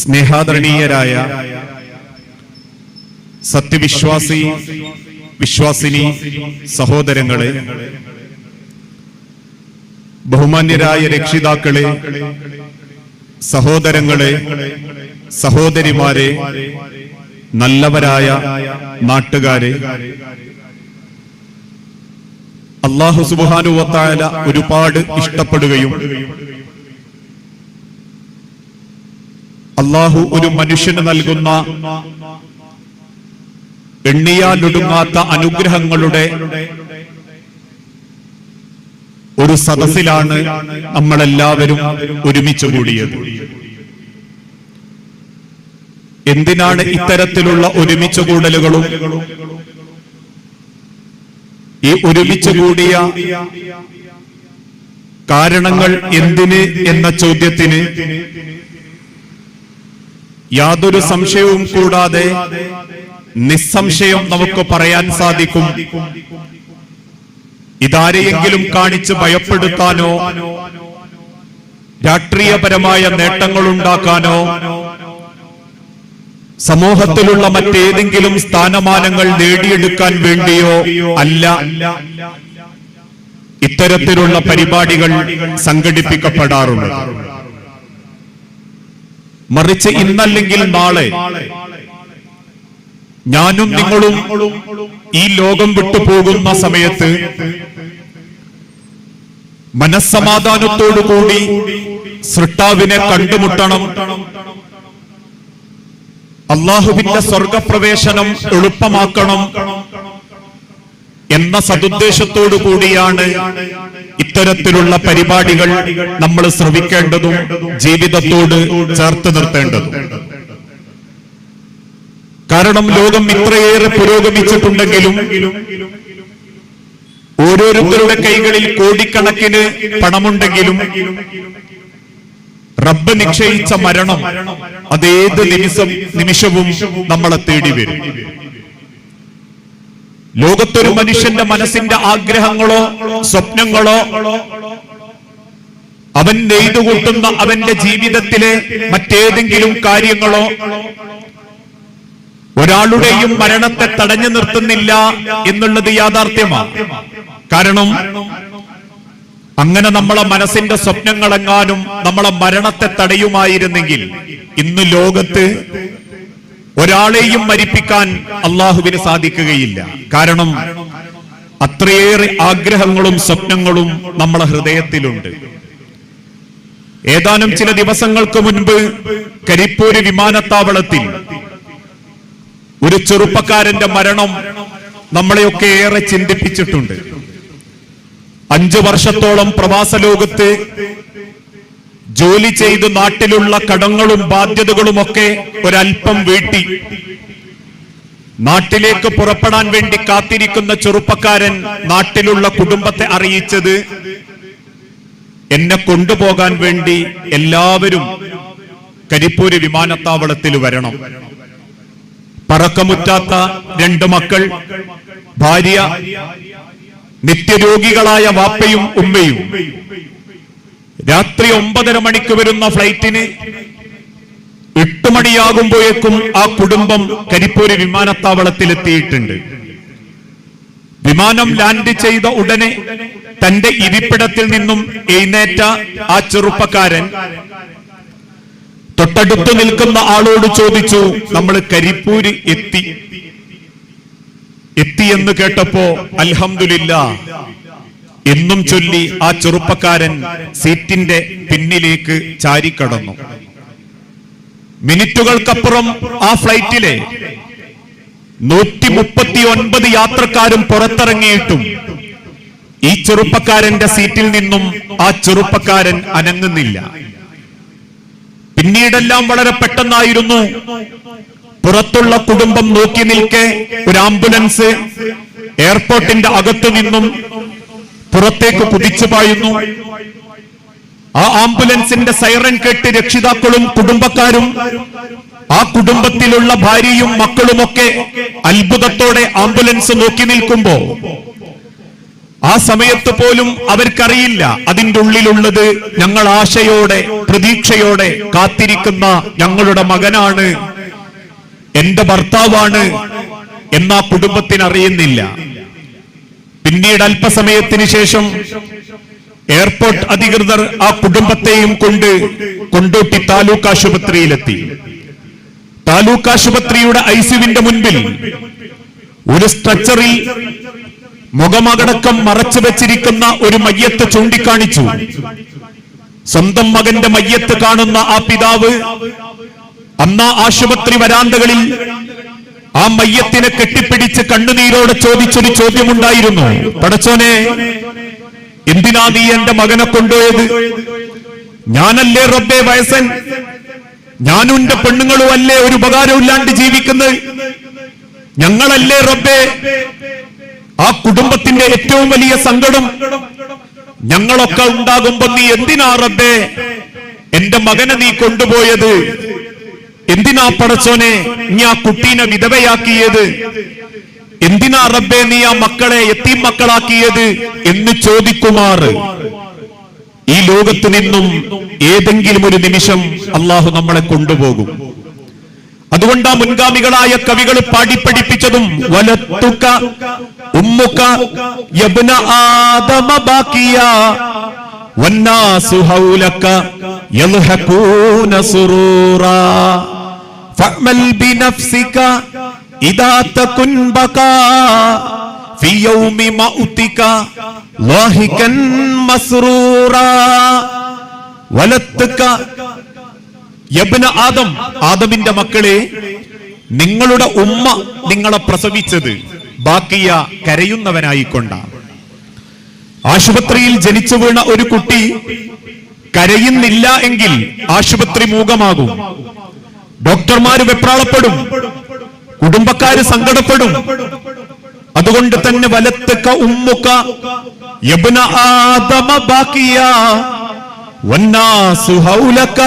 സ്നേഹാദരണീയരായ സത്യവിശ്വാസി വിശ്വാസിനി സഹോദരങ്ങളെ ബഹുമാന്യരായ രക്ഷിതാക്കളെ സഹോദരങ്ങളെ സഹോദരിമാരെ നല്ലവരായ നാട്ടുകാരെ അള്ളാഹു സുബാനുവത്തായ ഒരുപാട് ഇഷ്ടപ്പെടുകയും അള്ളാഹു ഒരു മനുഷ്യന് നൽകുന്ന എണ്ണിയാലൊടുങ്ങാത്ത അനുഗ്രഹങ്ങളുടെ ഒരു സദസ്സിലാണ് നമ്മളെല്ലാവരും ഒരുമിച്ച് കൂടിയത്. എന്തിനാണ് ഇത്തരത്തിലുള്ള ഒരുമിച്ച് കൂടലുകളും? ഈ ഒരുമിച്ച് കൂടിയ കാരണങ്ങൾ എന്തിന് എന്ന ചോദ്യത്തിന് യാതൊരു സംശയവും കൂടാതെ നിസ്സംശയം നമുക്ക് പറയാൻ സാധിക്കും. ഇതാരെയെങ്കിലും കാണിച്ച് ഭയപ്പെടുത്താനോ രാഷ്ട്രീയപരമായ നേട്ടങ്ങൾ ഉണ്ടാക്കാനോ സമൂഹത്തിലുള്ള മറ്റേതെങ്കിലും സ്ഥാനമാനങ്ങൾ നേടിയെടുക്കാൻ വേണ്ടിയോ അല്ല. ഇത്തരത്തിലുള്ള പരിപാടികൾ സംഘടിപ്പിക്കപ്പെടാറുള്ളത്. മറിച്ച് ഇന്നല്ലെങ്കിൽ നാളെ. ഞാനും നിങ്ങളും ഈ ലോകം വിട്ടുപോകുന്ന സമയത്ത് മനസ്സമാധാനത്തോടുകൂടി സൃഷ്ടാവിനെ കണ്ടുമുട്ടണം. അള്ളാഹുവിന്റെ സ്വർഗപ്രവേശനം എളുപ്പമാക്കണം. എന്ന സതുദ്ദേശത്തോടു കൂടിയാണ് ഇത്തരത്തിലുള്ള പരിപാടികൾ നമ്മൾ ശ്രവിക്കേണ്ടതും ജീവിതത്തോട് ചേർത്ത് നിർത്തേണ്ടതും. കാരണം ലോകം ഇത്രയേറെ പുരോഗമിച്ചിട്ടുണ്ടെങ്കിലും ഓരോരുത്തരുടെ കൈകളിൽ കോടിക്കണക്കിന് പണമുണ്ടെങ്കിലും റബ്ബ് നിശ്ചയിച്ച മരണം അതേത് നിമിഷം നിമിഷവും നമ്മളെ തേടി വരും. ലോകത്തൊരു മനുഷ്യന്റെ മനസ്സിന്റെ ആഗ്രഹങ്ങളോ സ്വപ്നങ്ങളോ അവൻ നെയ്തുകൂട്ടുന്ന അവന്റെ ജീവിതത്തിലെ മറ്റേതെങ്കിലും കാര്യങ്ങളോ ഒരാളുടെയും മരണത്തെ തടഞ്ഞു നിർത്തുന്നില്ല എന്നുള്ളത് യാഥാർത്ഥ്യമാണ് കാരണം അങ്ങനെ നമ്മളെ മനസ്സിന്റെ സ്വപ്നങ്ങളെങ്ങാനും നമ്മളെ മരണത്തെ തടയുമായിരുന്നെങ്കിൽ ഇന്ന് ലോകത്ത് ഒരാളെയും മരിപ്പിക്കാൻ അള്ളാഹുവിന് സാധിക്കുകയില്ല. കാരണം അത്രയേറെ ആഗ്രഹങ്ങളും സ്വപ്നങ്ങളും നമ്മളെ ഹൃദയത്തിലുണ്ട്. ഏതാനും ചില ദിവസങ്ങൾക്ക് മുൻപ് കരിപ്പൂര് വിമാനത്താവളത്തിൽ ഒരു ചെറുപ്പക്കാരന്റെ മരണം നമ്മളെയൊക്കെ ഏറെ ചിന്തിപ്പിച്ചിട്ടുണ്ട്. അഞ്ചു വർഷത്തോളം പ്രവാസ ലോകത്ത് ജോലി ചെയ്ത് നാട്ടിലുള്ള കടങ്ങളും ബാധ്യതകളും ബാധ്യതകളുമൊക്കെ ഒരൽപ്പം വീട്ടി. നാട്ടിലേക്ക് പുറപ്പെടാൻ വേണ്ടി കാത്തിരിക്കുന്ന ചെറുപ്പക്കാരൻ നാട്ടിലുള്ള കുടുംബത്തെ അറിയിച്ചത് എന്നെ കൊണ്ടുപോകാൻ വേണ്ടി എല്ലാവരും കരിപ്പൂര് വിമാനത്താവളത്തിൽ വരണം. പറക്കമുറ്റാത്ത രണ്ട് മക്കൾ ഭാര്യ നിത്യരോഗികളായ വാപ്പയും ഉമ്മയും. രാത്രി ഒമ്പതര മണിക്ക് വരുന്ന ഫ്ലൈറ്റിന് എട്ട് മണിയാകുമ്പോഴേക്കും ആ കുടുംബം കരിപ്പൂര് വിമാനത്താവളത്തിൽ എത്തിയിട്ടുണ്ട് വിമാനം ലാൻഡ് ചെയ്ത ഉടനെ തന്റെ ഇരിപ്പിടത്തിൽ നിന്നും എഴുന്നേറ്റ ആ ചെറുപ്പക്കാരൻ തൊട്ടടുത്ത് നിൽക്കുന്ന ആളോട് ചോദിച്ചു നമ്മൾ കരിപ്പൂര് എത്തി. എത്തി എന്ന് കേട്ടപ്പോ അൽഹമില്ല എന്നും ചൊല്ലി ആ ചെറുപ്പക്കാരൻ സീറ്റിന്റെ പിന്നിലേക്ക് ചാരിക്കടന്നു. മിനിറ്റുകൾക്കപ്പുറം ആ ഫ്ലൈറ്റിലെ നൂറ്റി മുപ്പത്തി ഒൻപത് യാത്രക്കാരും പുറത്തിറങ്ങിയിട്ടും ഈ ചെറുപ്പക്കാരന്റെ സീറ്റിൽ നിന്നും ആ ചെറുപ്പക്കാരൻ അനങ്ങുന്നില്ല. പിന്നീടെല്ലാം വളരെ പെട്ടെന്നായിരുന്നു പുറത്തുള്ള കുടുംബം നോക്കി നിൽക്കെ ഒരു ആംബുലൻസ് എയർപോർട്ടിന്റെ അകത്തു നിന്നും പുറത്തേക്ക് കുതിച്ചു പായുന്നു. ആ ആംബുലൻസിന്റെ സൈറൻ കേട്ട് രക്ഷിതാക്കളും കുടുംബക്കാരും ആ കുടുംബത്തിലുള്ള ഭാര്യയും മക്കളുമൊക്കെ അത്ഭുതത്തോടെ ആംബുലൻസ് നോക്കി നിൽക്കുമ്പോ ആ സമയത്ത് പോലും അവർക്കറിയില്ല അതിന്റെ ഉള്ളിലുള്ളത് ഞങ്ങൾ ആശയോടെ പ്രതീക്ഷയോടെ കാത്തിരിക്കുന്ന ഞങ്ങളുടെ മകനാണ് എന്റെ ഭർത്താവാണ് എന്നാ കുടുംബത്തിന് അറിയുന്നില്ല. പിന്നീട് അല്പസമയത്തിന് ശേഷം എയർപോർട്ട് അധികൃതർ ആ കുടുംബത്തെയും കൊണ്ട് കൊണ്ടോട്ടി താലൂക്ക് ആശുപത്രിയിലെത്തി. താലൂക്ക് ആശുപത്രിയുടെ ഐസിയുവിന്റെ മുൻപിൽ ഒരു സ്ട്രക്ചറിൽ മുഖമകടക്കം മറച്ചു വെച്ചിരിക്കുന്ന ഒരു മയ്യത്ത് ചൂണ്ടിക്കാണിച്ചു. സ്വന്തം മകന്റെ മയ്യത്ത് കാണുന്ന ആ പിതാവ് അന്ന് ആശുപത്രി വരാന്തകളിൽ ആ മയ്യത്തിനെ കെട്ടിപ്പിടിച്ച് കണ്ണുനീരോടെ ചോദിച്ചൊരു ചോദ്യമുണ്ടായിരുന്നു. പടച്ചോനെ എന്തിനാ നീ എന്റെ മകനെ കൊണ്ടുപോയത്? ഞാനല്ലേ റബ്ബേ വയസ്സൻ? ഞാനും എന്റെ പെണ്ണുങ്ങളും അല്ലേ ഒരു ഉപകാരമില്ലാണ്ട് ജീവിക്കുന്നത്? ഞങ്ങളല്ലേ റബ്ബേ? ആ കുടുംബത്തിന്റെ ഏറ്റവും വലിയ സങ്കടം ഞങ്ങളൊക്കെ ഉണ്ടാകുമ്പോ നീ എന്തിനാ റബ്ബേ? എന്റെ മകനെ നീ കൊണ്ടുപോയത്? എന്തിനാ പടച്ചോനെ നീ ആ കുട്ടീനെ വിധവയാക്കിയത്? എന്തിനാ റബ്ബെ നീ ആ മക്കളെ എത്തി മക്കളാക്കിയത് എന്ന് ചോദിക്കുമാർ ഈ ലോകത്ത് നിന്നും ഏതെങ്കിലും ഒരു നിമിഷം അള്ളാഹു നമ്മളെ കൊണ്ടുപോകും. അതുകൊണ്ട് ആ മുൻഗാമികളായ കവികൾ പാടിപ്പഠിപ്പിച്ചതും വലത്തുക്ക ഉമ്മുക്ക യബ്ന ആദമ ബാക്കിയ വന്നാസു ഹൗലക യൽഹഖൂന സുറൂറാ. ഫഅമൽ ബിനഫ്സിക ഇദാ തകുൻ ബകാ في يوم موتك لاهكا مسرورا ولدتك യബ്ന ആദം ആദമിന്റെ മക്കളെ നിങ്ങളുടെ ഉമ്മ നിങ്ങളെ പ്രസവിച്ചത് ബാക്കിയ കരയുന്നവനായിക്കൊണ്ടാണ് ആശുപത്രിയിൽ ജനിച്ചു വീണ ഒരു കുട്ടി കരയുന്നില്ല എങ്കിൽ ആശുപത്രി മൂകമാകും ഡോക്ടർമാര് വെപ്രാളപ്പെടും. കുടുംബക്കാര് സങ്കടപ്പെടും. അതുകൊണ്ട് തന്നെ വലത്തക്ക ഉമ്മുക്ക യബ്ന ആദമ ബാക്കിയ വന്നാസു ഹൗലക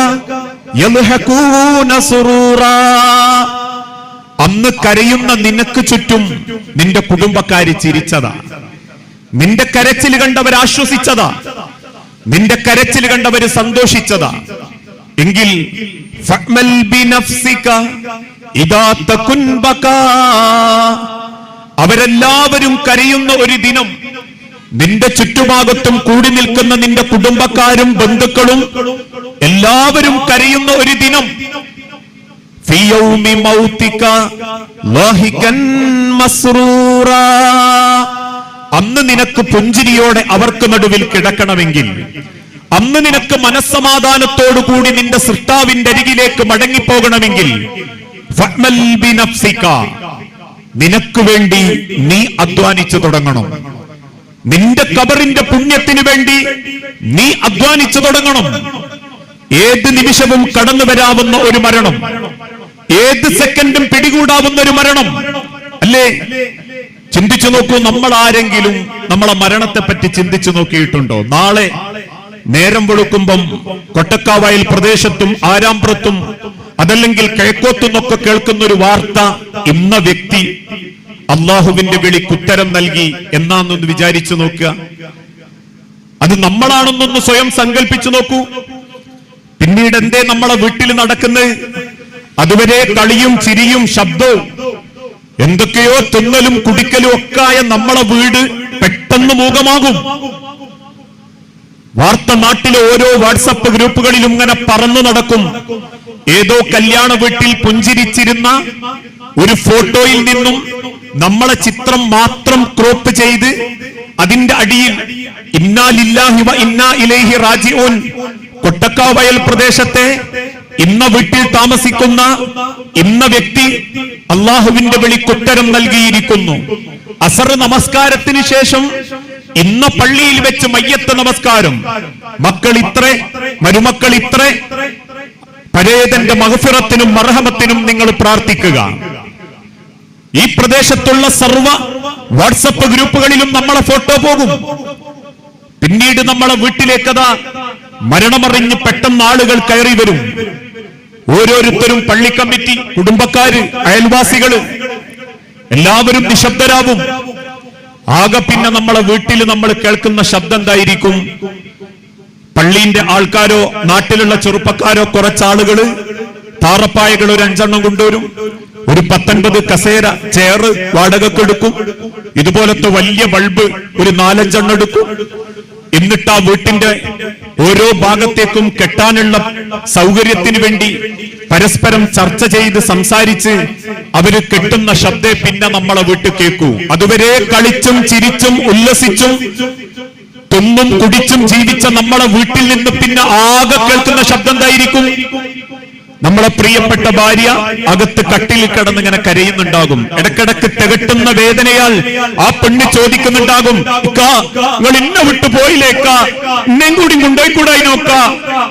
യൽഹഖൂന സുറൂറാ. അന്ന് കരയുന്ന നിനക്ക് ചുറ്റും നിന്റെ കുടുംബക്കാര് ചിരിച്ചതാ. നിന്റെ കരച്ചിൽ കണ്ടവർ ആശ്വസിച്ചതാ. നിന്റെ കരച്ചിൽ കണ്ടവര് സന്തോഷിച്ചതാ. എങ്കിൽ അവരെല്ലാവരും കരയുന്ന ഒരു ദിനം. നിന്റെ ചുറ്റുഭാഗത്തും കൂടി നിൽക്കുന്ന നിന്റെ കുടുംബക്കാരും ബന്ധുക്കളും എല്ലാവരും കരയുന്ന ഒരു ദിനം. അന്ന് നിനക്ക് പുഞ്ചിരിയോടെ അവർക്ക് നടുവിൽ കിടക്കണമെങ്കിൽ അന്ന് നിനക്ക് മനസ്സമാധാനത്തോടു കൂടി നിന്റെ സൃഷ്ടാവിന്റെ അരികിലേക്ക് മടങ്ങിപ്പോകണമെങ്കിൽ. നിനക്ക് വേണ്ടി നീ അധ്വാനിച്ചു തുടങ്ങണം. നിന്റെ കബറിന്റെ പുണ്യത്തിന് വേണ്ടി നീ അധ്വാനിച്ചു തുടങ്ങണം. ഏത് നിമിഷവും കടന്നു വരാവുന്ന ഒരു മരണം. ഏത് സെക്കൻഡും പിടികൂടാവുന്ന ഒരു മരണം. അല്ലേ? ചിന്തിച്ചു നോക്കൂ നമ്മൾ ആരെങ്കിലും നമ്മളെ മരണത്തെ പറ്റി ചിന്തിച്ചു നോക്കിയിട്ടുണ്ടോ? നാളെ നേരം വെളുക്കുമ്പം കൊട്ടക്കാവായൽ പ്രദേശത്തും ആരാമ്പ്രത്തും അതല്ലെങ്കിൽ കിഴക്കോത്തുനിന്നൊക്കെ കേൾക്കുന്ന ഒരു വാർത്ത ഇന്ന വ്യക്തി അള്ളാഹുവിന്റെ വിളിക്കുത്തരം നൽകി എന്നാന്നൊന്ന് വിചാരിച്ചു നോക്കുക. അത് നമ്മളാണെന്നൊന്ന് സ്വയം സങ്കല്പിച്ചു നോക്കൂ. പിന്നീട് എന്തേ നമ്മളെ വീട്ടിൽ നടക്കുന്നത്? അതുവരെ കളിയും ചിരിയും ശബ്ദവും എന്തൊക്കെയോ തിന്നലും കുടിക്കലും ഒക്കെ ആയ നമ്മളെ വീട് പെട്ടെന്ന് മൂകമാകും. വാർത്ത നാട്ടിലെ ഓരോ വാട്സപ്പ് ഗ്രൂപ്പുകളിലും ഇങ്ങനെ പറന്നു നടക്കും. ഏതോ കല്യാണ വീട്ടിൽ പുഞ്ചിരിച്ചിരുന്ന ഒരു ഫോട്ടോയിൽ നിന്നും നമ്മളെ ചിത്രം മാത്രം ക്രോപ്പ് ചെയ്ത് അതിന്റെ അടിയിൽ ഇന്നാ വയൽ റാജിഊൻ പ്രദേശത്തെ ഇന്ന വീട്ടിൽ താമസിക്കുന്ന ഇന്ന വ്യക്തി അള്ളാഹുവിന്റെ വിളിക്കുത്തരം നൽകിയിരിക്കുന്നു. അസർ നമസ്കാരത്തിന് ശേഷം ഇന്ന പള്ളിയിൽ വെച്ച് മയ്യത്ത് നമസ്കാരം. മക്കൾ ഇത്ര മരുമക്കൾ ഇത്ര. പരേതന്റെ മഹഫിറത്തിനും മർഹമത്തിനും നിങ്ങൾ പ്രാർത്ഥിക്കുക. ഈ പ്രദേശത്തുള്ള സർവ വാട്സപ്പ് ഗ്രൂപ്പുകളിലും നമ്മളെ ഫോട്ടോ പോകും. പിന്നീട് നമ്മളെ വീട്ടിലേക്കതാ മരണമറിഞ്ഞ് പെട്ടെന്ന് ആളുകൾ കയറി വരും. ഓരോരുത്തരും പള്ളി കമ്മിറ്റി കുടുംബക്കാര് അയൽവാസികൾ എല്ലാവരും നിശബ്ദരാവും. ആകെ പിന്നെ നമ്മളെ വീട്ടിൽ നമ്മൾ കേൾക്കുന്ന ശബ്ദം എന്തായിരിക്കും? പള്ളീന്റെ ആൾക്കാരോ നാട്ടിലുള്ള ചെറുപ്പക്കാരോ കുറച്ചാളുകൾ താറപ്പായകൾ ഒരു അഞ്ചെണ്ണം കൊണ്ടുവരും. ഒരു പത്തൊൻപത് കസേര ചേറ് വാടകക്ക് എടുക്കും. ഇതുപോലത്തെ വലിയ ബൾബ് ഒരു നാലഞ്ചെണ്ണം എടുക്കും. എന്നിട്ട് ആ വീട്ടിന്റെ ഓരോ ഭാഗത്തേക്കും കെട്ടാനുള്ള സൗകര്യത്തിന് വേണ്ടി പരസ്പരം ചർച്ച ചെയ്ത് സംസാരിച്ച് അവർ കിട്ടുന്ന ശബ്ദേ പിന്നെ നമ്മളെ വീട്ടിൽ കേൾക്കൂ. അതുവരെ കളിച്ചും ചിരിച്ചും ഉല്ലസിച്ചും തിന്നും കുടിച്ചും ജീവിച്ച നമ്മളെ വീട്ടിൽ നിന്ന് പിന്നെ ആകെ കേൾക്കുന്ന ശബ്ദം എന്തായിരിക്കും? നമ്മളെ പ്രിയപ്പെട്ട ഭാര്യ അകത്ത് കട്ടിൽ കിടന്ന് ഇങ്ങനെ കരയുന്നുണ്ടാകും. ഇടക്കിടക്ക് തികട്ടുന്ന വേദനയാൽ ആ പെണ്ണ് ചോദിക്കുന്നുണ്ടാകും "ഇക്കാ, നിങ്ങൾ ഇന്ന വിട്ടു പോയില്ലേക്ക ഇന്നേം കൂടി കൊണ്ടോയിക്കൂടായി നോക്ക?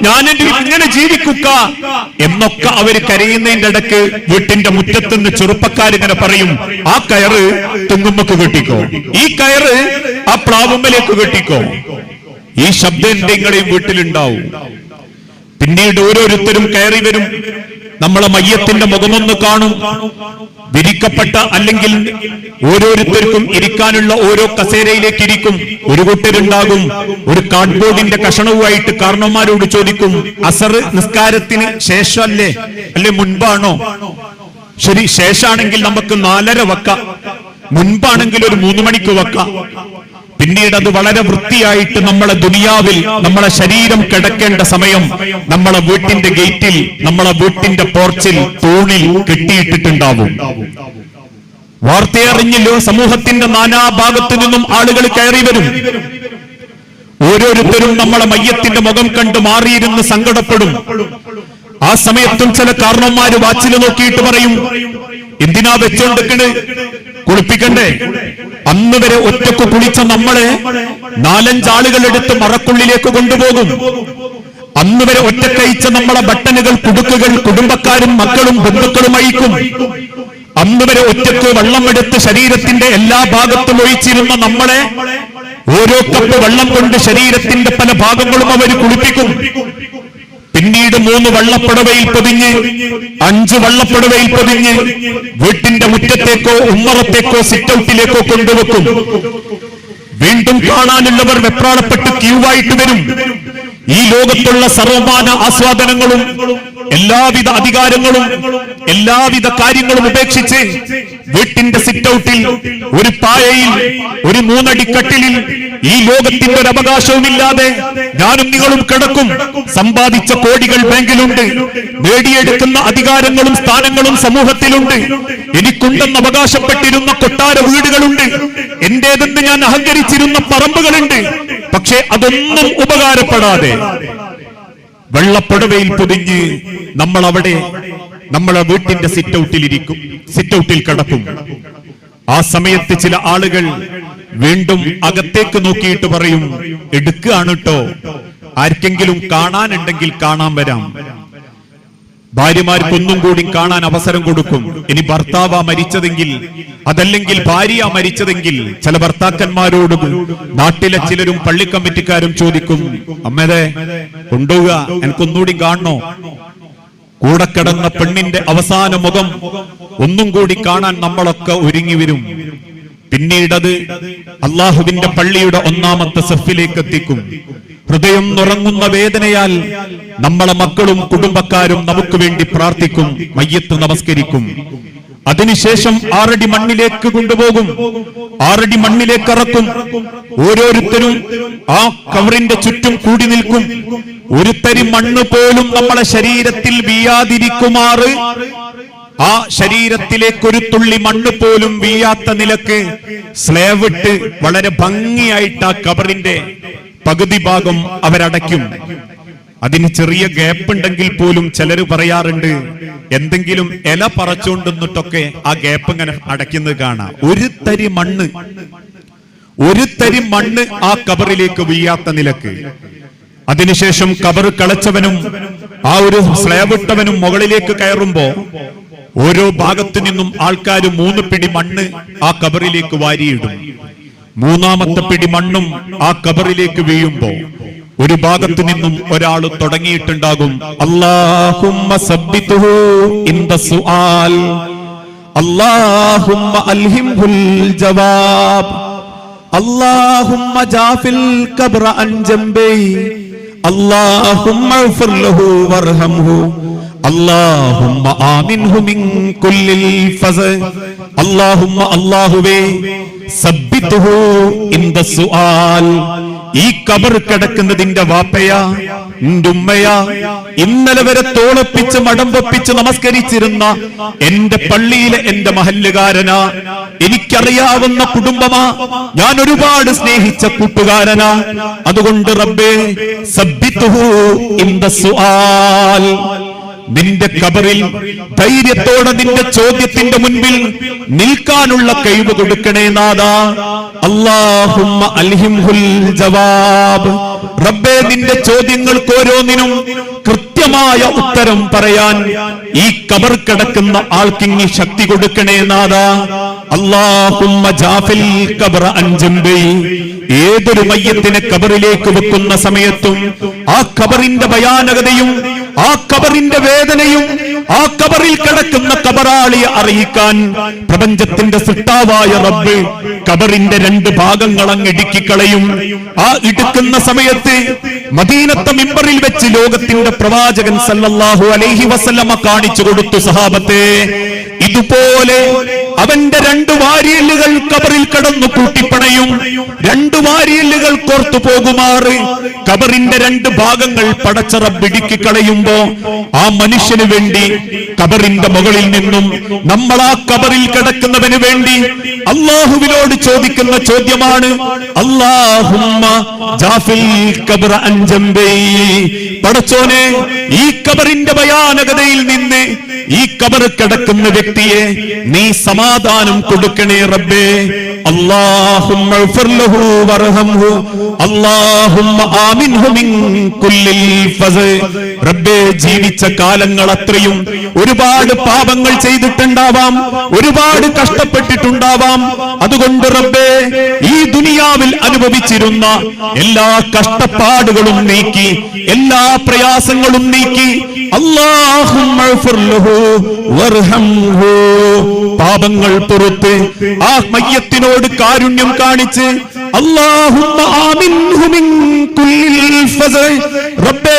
ഞാൻ ഇങ്ങനെ ജീവിക്കുക എന്നൊക്കെ അവർ കരയുന്നതിന്റെ ഇടയ്ക്ക് വീട്ടിന്റെ മുറ്റത്തുനിന്ന് ചെറുപ്പക്കാരിങ്ങനെ പറയും ആ കയറ് തുങ്ങുമ്പക്ക് കെട്ടിക്കോ ഈ കയറ് ആ പ്ലാവുമ്പലേക്ക് കെട്ടിക്കോ ഈ ശബ്ദം എന്തെങ്കിലും വീട്ടിലുണ്ടാവും. പിന്നീട് ഓരോരുത്തരും കയറി വരും. നമ്മളെ മയ്യത്തിന്റെ മുഖമൊന്ന് കാണും. വിരിക്കപ്പെട്ട അല്ലെങ്കിൽ ഓരോരുത്തർക്കും ഇരിക്കാനുള്ള ഓരോ കസേരയിലേക്ക് ഇരിക്കും. ഒരു കൂട്ടരുണ്ടാകും. ഒരു കാർഡ്ബോർഡിന്റെ കഷണവുമായിട്ട് കാരണവന്മാരോട് ചോദിക്കും അസർ നിസ്കാരത്തിന് ശേഷമല്ലേ? അല്ലെ മുൻപാണോ? ശരി ശേഷാണെങ്കിൽ നമുക്ക് നാലര വക്ക മുൻപാണെങ്കിൽ ഒരു മൂന്ന് മണിക്ക് വെക്കാം. പിന്നീട് അത് വളരെ വൃത്തിയായിട്ട് നമ്മളെ ദുനിയാവിൽ നമ്മളെ ശരീരം കിടക്കേണ്ട സമയം നമ്മളെ വീട്ടിന്റെ ഗേറ്റിൽ നമ്മളെ വീട്ടിന്റെ പോർച്ചിൽ തൂണിൽ കെട്ടിയിട്ടിട്ടുണ്ടാവും. വാർത്തയറിഞ്ഞില്ലോ സമൂഹത്തിന്റെ നാനാഭാഗത്തു നിന്നും ആളുകൾ കയറി വരും. ഓരോരുത്തരും നമ്മളെ മയ്യത്തിന്റെ മുഖം കണ്ട് മാറിയിരുന്ന് സങ്കടപ്പെടും. ആ സമയത്തും ചില കാരണന്മാര് വാച്ചിൽ നോക്കിയിട്ട് പറയും എന്തിനാ വെച്ചോണ്ടിക്കണ് കുളിപ്പിക്കണ്ടേ? അന്ന് വരെ ഒറ്റയ്ക്ക് കുളിച്ച നമ്മളെ നാലഞ്ചാളുകൾ എടുത്ത് മറക്കുള്ളിലേക്ക് കൊണ്ടുപോകും. അന്ന് വരെ ഒറ്റക്കയച്ച നമ്മളെ ബട്ടനുകൾ കുടുക്കുകൾ കുടുംബക്കാരും മക്കളും ബന്ധുക്കളും അയക്കും അന്ന് വരെ ഒറ്റയ്ക്ക് വെള്ളമെടുത്ത് ശരീരത്തിന്റെ എല്ലാ ഭാഗത്തും ഒഴിച്ചിരുന്ന നമ്മളെ ഓരോ കപ്പ് വെള്ളം കൊണ്ട് ശരീരത്തിന്റെ പല ഭാഗങ്ങളും അവർ കുളിപ്പിക്കും. പിന്നീട് മൂന്ന് വള്ളപ്പടവയിൽ പൊതിഞ്ഞ് അഞ്ച് വള്ളപ്പടവയിൽ പൊതിഞ്ഞ് വീട്ടിന്റെ മുറ്റത്തേക്കോ ഉമ്മറത്തേക്കോ സിറ്റൌട്ടിലേക്കോ കൊണ്ടുവെക്കും. വീണ്ടും കാണാനുള്ളവർ വെപ്രാളപ്പെട്ട് ക്യൂവായിട്ട് വരും. ഈ ലോകത്തുള്ള സർവമാന ആസ്വാദനങ്ങളും എല്ലാവിധ അധികാരങ്ങളും എല്ലാവിധ കാര്യങ്ങളും ഉപേക്ഷിച്ച് വീട്ടിന്റെ സിറ്റൌട്ടിൽ ഒരു പായയിൽ ഒരു മൂന്നടിക്കട്ടിലിൽ ഈ ലോകത്തിന്റെ ഒരു അവകാശവുമില്ലാതെ ഞാനും നിങ്ങളും കിടക്കും. സമ്പാദിച്ച കോടികൾ ബാങ്കിലുണ്ട്. നേടിയെടുക്കുന്ന അധികാരങ്ങളും സ്ഥാനങ്ങളും സമൂഹത്തിലുണ്ട്. എനിക്കുണ്ടെന്ന് അവകാശപ്പെട്ടിരുന്ന കൊട്ടാര വീടുകളുണ്ട്. എന്റേതെന്ന് ഞാൻ അഹങ്കരിച്ചിരുന്ന പറമ്പുകളുണ്ട്. പക്ഷെ അതൊന്നും ഉപകാരപ്പെടാതെ വെള്ളപ്പടവയിൽ പൊതിഞ്ഞ് നമ്മൾ അവിടെ നമ്മളെ വീട്ടിന്റെ സിറ്റ് ഔട്ടിലിരിക്കും ഇരിക്കും സിറ്റൌട്ടിൽ കിടക്കും. ആ സമയത്ത് ചില ആളുകൾ വീണ്ടും അകത്തേക്ക് നോക്കിയിട്ട് പറയും എടുക്കുകയാണ് കേട്ടോ ആർക്കെങ്കിലും കാണാനുണ്ടെങ്കിൽ കാണാൻ വരാം. ഭാര്യമാർക്കൊന്നും കൂടി കാണാൻ അവസരം കൊടുക്കും. ഇനി ഭർത്താവാ മരിച്ചതെങ്കിൽ അതല്ലെങ്കിൽ ഭാര്യ മരിച്ചതെങ്കിൽ ചില ഭർത്താക്കന്മാരോട് നാട്ടിലെ ചിലരും പള്ളി കമ്മിറ്റിക്കാരും ചോദിക്കും അമ്മേതെ കൊണ്ടുപോവുക. എനിക്കൊന്നുകൂടി കാണണോ? കൂടെ കിടന്ന പെണ്ണിന്റെ അവസാന മുഖം ഒന്നും കൂടി കാണാൻ നമ്മളൊക്കെ ഒരുങ്ങി വരും. പിന്നീടത് അള്ളാഹുവിന്റെ പള്ളിയുടെ ഒന്നാമത്തെ സെഫിലേക്ക് എത്തിക്കും. ഹൃദയം നുറങ്ങുന്ന വേദനയാൽ നമ്മളെ മക്കളും കുടുംബക്കാരും നമുക്ക് വേണ്ടി പ്രാർത്ഥിക്കും മയ്യത്ത് നമസ്കരിക്കും. അതിനുശേഷം ആറടി മണ്ണിലേക്ക് കൊണ്ടുപോകും. ആറടി മണ്ണിലേക്ക് ഇറക്കും. ഓരോരുത്തരും ആ കവറിന്റെ ചുറ്റും കൂടി നിൽക്കും. ഒരു തരി മണ്ണ് പോലും നമ്മളെ ശരീരത്തിൽ വീയാതിരിക്കുമാറ്. ആ ശരീരത്തിലേക്ക് ഒരു തുള്ളി മണ്ണ് പോലും വീയാത്ത നിലയ്ക്ക് സ്ലേവിട്ട് വളരെ ഭംഗിയായിട്ട് ആ കബറിന്റെ പകുതി ഭാഗം അവരടയ്ക്കും. അതിന് ചെറിയ ഗ്യാപ്പ് ഉണ്ടെങ്കിൽ പോലും ചിലര് പറയാറുണ്ട് എന്തെങ്കിലും ഇല പറച്ചുകൊണ്ടിട്ടൊക്കെ ആ ഗ്യാപ്പ് ഇങ്ങനെ അടയ്ക്കുന്നത് കാണാം. ഒരു തരി മണ്ണ് ഒരു തരി മണ്ണ് ആ കബറിലേക്ക് വീയാത്ത നിലയ്ക്ക്. അതിനുശേഷം കബർ കളച്ചവനും ആ ഒരു സ്ലേവിട്ടവനും മുകളിലേക്ക് കയറുമ്പോ ഓരോ ഭാഗത്തു നിന്നും ആൾക്കാർ മൂന്ന് പിടി മണ്ണ് ആ കബറിലേക്ക് വാരിയിടും. മൂന്നാമത്തെ പിടി മണ്ണും ആ കബറിലേക്ക് വീഴുമ്പോ ഒരു ഭാഗത്തു നിന്നും ഒരാൾ തുടങ്ങിയിട്ടുണ്ടാകും. അള്ളാഹുമ്മ അള്ളാഹുമ്മ അൽഹിംഹുൽ ജവാബ്. ജാഫിൽ കബ്ര اللهم اغفر له وارحمه اللهم آمنه من كل الفزع اللهم അല്ലാഹുവേ സബ്ബിത്തുഹു ഇൻദ സുആൽ ഈ കബർ കിടക്കുന്നതിന്റെ വാപ്പയാ നിന്റെ ഉമ്മയ ഇന്നലെ വരെ തോളപ്പിച്ച് മടമ്പൊപ്പിച്ച് നമസ്കരിച്ചിരുന്ന എന്റെ പള്ളിയിലെ എന്റെ മഹല്ലുകാരനാ എനിക്കറിയാവുന്ന കുടുംബമാ ഞാൻ ഒരുപാട് സ്നേഹിച്ച കൂട്ടുകാരനാ. അതുകൊണ്ട് റബ്ബേ സബ്ബിത്തുഹു ദ സുആൽ. നിന്റെ കബറിൽ ധൈര്യത്തോടെ നിന്റെ ചോദ്യത്തിന്റെ മുൻപിൽ നിൽക്കാനുള്ള കഴിവ് കൊടുക്കണേ നാദാ അല്ലാഹുമ്മ അൽഹിംഹുൽ ജവാബ്. റബ്ബേ നിന്റെ ചോദ്യങ്ങൾക്ക് ഓരോന്നിനും കൃത്യമായ ഉത്തരം പറയാൻ ഈ കബർ കിടക്കുന്ന ആൾക്കിങ്ങി ശക്തി കൊടുക്കണേ നാദാ അല്ലാഹുമ്മ ജാഫിൽ കബർ അഞ്ചമ്പി ഏതൊരു മയ്യത്തിനെ കബറിലേക്ക് വെക്കുന്ന സമയത്തും ആ കബറിന്റെ ഭയാനകതയും ആ കബറിന്റെ വേദനയും ആ കബറിൽ കിടക്കുന്ന കബറാളിയെ അറിയിക്കാൻ പ്രപഞ്ചത്തിന്റെ സൃഷ്ടാവായ റബ്ബ് കബറിന്റെ രണ്ട് ഭാഗങ്ങൾ അങ്ങ് ഇടുക്കിക്കളയും ആ ഇടുക്കുന്ന സമയത്ത് മദീനത്ത മിമ്പറിൽ വെച്ച് ലോകത്തിന്റെ പ്രവാചകൻ സല്ലല്ലാഹു അലൈഹി വസല്ലമ കാണിച്ചു കൊടുത്തു സഹാബത്തെ ഇതുപോലെ അവന്റെ രണ്ട് വാരിയല്ലുകൾ കബറിൽ കടന്നു കൂട്ടിപ്പണയും രണ്ട് വാരിയല്ലുകൾ കോർത്തു പോകുമാറ്. കബറിന്റെ രണ്ട് ഭാഗങ്ങൾ പടച്ചറബിടുക്കി കളയുമ്പോ ആ മനുഷ്യന് വേണ്ടി കബറിന്റെ മുകളിൽ നിന്നും നമ്മൾ ആ കബറിൽ കിടക്കുന്നവന് വേണ്ടി അള്ളാഹുവിനോട് ചോദിക്കുന്ന ചോദ്യമാണ് അള്ളാഹുമ്മ ജാഫിൽ കബറ അഞ്ചമ്പേ പടച്ചോനെ ഈ കബറിന്റെ ഭയാനകതയിൽ നിന്ന് ഈ കബർ കിടക്കുന്ന വ്യക്തിയെ നീ സമാധാനം കൊടുക്കണേ റബ്ബേ. റബ്ബേ ജീവിച്ച കാലങ്ങൾ അത്രയും ഒരുപാട് പാപങ്ങൾ ചെയ്തിട്ടുണ്ടാവാം ഒരുപാട് കഷ്ടപ്പെട്ടിട്ടുണ്ടാവാം. അതുകൊണ്ട് റബ്ബേ ഈ ദുനിയാവിൽ അനുഭവിച്ചിരുന്ന എല്ലാ കഷ്ടപ്പാടുകളും നീക്കി എല്ലാ പ്രയാസങ്ങളും തൊടീക്ക് പാപങ്ങൾ പുറത്ത് ആ മയ്യത്തിനോട് കാരുണ്യം കാണിച്ച് റബ്ബേ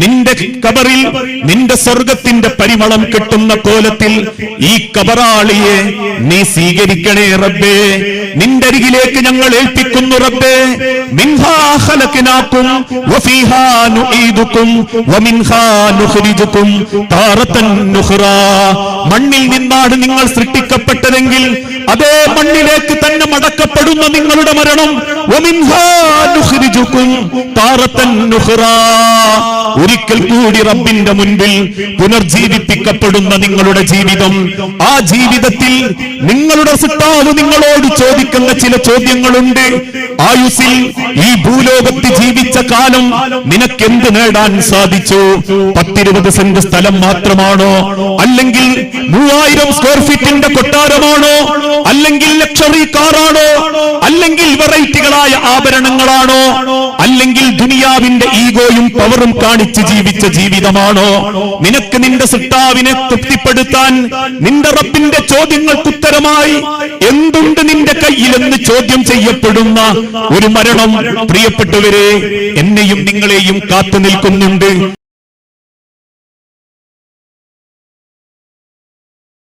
നിന്റെ കബറിൽ നിന്റെ സ്വർഗത്തിന്റെ പരിമളം കിട്ടുന്ന കോലത്തിൽ ഈ കബറാളിയെ നീ സ്വീകരിക്കണേ റബ്ബേ. നിന്റെ അരികിലേക്ക് ഞങ്ങൾ ഏൽപ്പിക്കുന്നു റബ്ബേ. മണ്ണിൽ നിന്നാണ് നിങ്ങൾ സൃഷ്ടിക്കപ്പെട്ടതെങ്കിൽ അതേ മണ്ണിലേക്ക് തന്നെ മടക്കപ്പെടുന്ന നിങ്ങളുടെ മരണം. ഒരിക്കൽ കൂടി റബ്ബിന്റെ മുൻപിൽ പുനർജീവിപ്പിക്കപ്പെടുന്ന നിങ്ങളുടെ ജീവിതം. ആ ജീവിതത്തിൽ നിങ്ങളുടെ സിട്ടാവ് നിങ്ങളോട് ചോദിക്കുന്ന ചില ചോദ്യങ്ങളുണ്ട്. ആയുസിൽ ഈ ഭൂലോകത്ത് ജീവിച്ച കാലം നിനക്കെന്ത് നേടാൻ സാധിച്ചു? പത്തിരുപത് സെന്റ് സ്ഥലം മാത്രമാണോ? അല്ലെങ്കിൽ മൂവായിരം സ്ക്വയർ ഫീറ്റിന്റെ കൊട്ടാരമാണോ? അല്ലെങ്കിൽ ലക്ഷറി കാറാണോ അല്ലെങ്കിൽ വെറൈറ്റികളായ ആഭരണങ്ങളാണോ? അല്ലെങ്കിൽ ദുനിയാവിന്റെ ഈഗോയും പവറും കാണിച്ച് ജീവിച്ച ജീവിതമാണോ? നിനക്ക് നിന്റെ സിട്ടാവിനെ തൃപ്തിപ്പെടുത്താൻ നിന്റെ റബ്ബിന്റെ ചോദ്യങ്ങൾക്ക് ഉത്തരമായി എന്തുണ്ട് നിന്റെ കയ്യിലെന്ന് ചോദ്യം ചെയ്യപ്പെടുന്ന ഒരു മരണം. പ്രിയപ്പെട്ടവരെ എന്നെയും നിങ്ങളെയും കാത്തു നിൽക്കുന്നുണ്ട്.